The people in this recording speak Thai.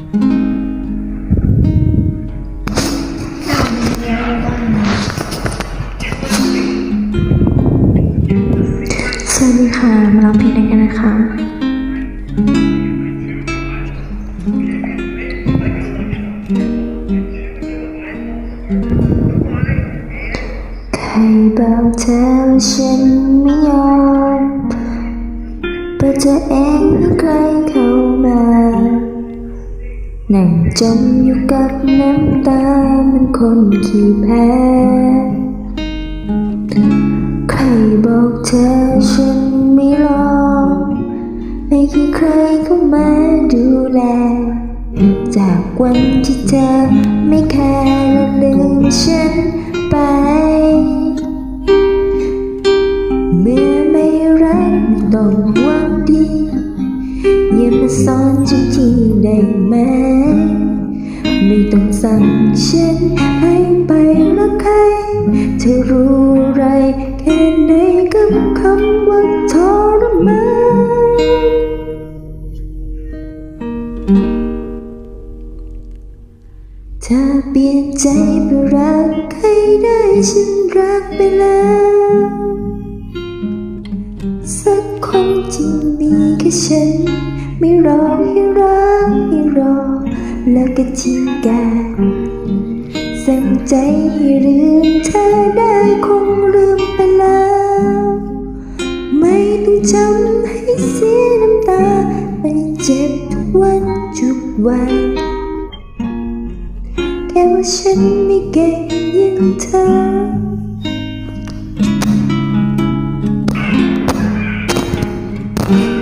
สวัสดีค่ะ มาลองเพลงด้วยกันนะคะใครบอกเธอว่าฉันไม่ยอมแต่เธอเองใครเขา นั่งจมอยู่กับน้ำตามันคนขี้แพ้ ใครบอกเธอฉันไม่ลองไม่คิดใครเข้ามาดูแล จากวันที่เธอไม่แคร์และลืมฉันไป เมื่อไม่รักไม่ต้องหวังดี มาสอนฉันทีได้ไหม ไม่ต้องสั่งฉันให้ไปรักใคร เธอรู้ไรแค่ไหนกับคำว่าทรมานเธอเปลี่ยนใจไปรักใครได้ฉันรักไปแล้วสักคนที่มีแค่ฉัน ไม่รอให้รักให้รอ แล้วก็ทิ้งกันสั่งใจให้ลืมเธอได้คงลืมไปแล้ว ไม่ต้องจำให้เสียน้ำตา ไปเจ็บทุกวันทุกวันแค่ว่าฉันไม่เก่งยิ่งเธอ嗯。